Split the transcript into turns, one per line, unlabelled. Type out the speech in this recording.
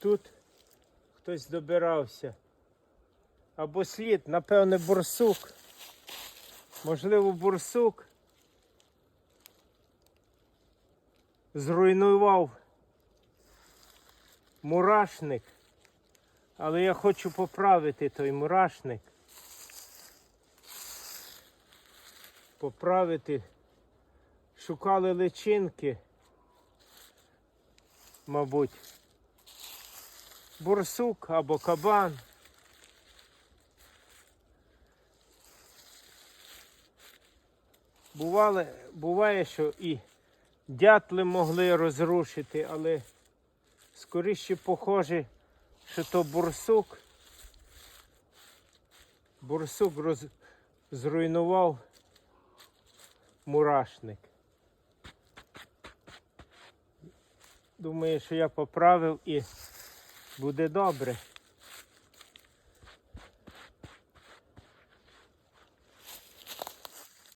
Тут хтось добирався. Або слід, напевне, бурсук. Можливо, бурсук зруйнував мурашник. Але я хочу поправити той мурашник. Поправити. Шукали личинки, мабуть, бурсук або кабан. Бували, буває, що і дятли могли розрушити, але скоріше похоже, що то бурсук. Бурсук роз... зруйнував мурашник. Думаю, що я поправив і bude dobre.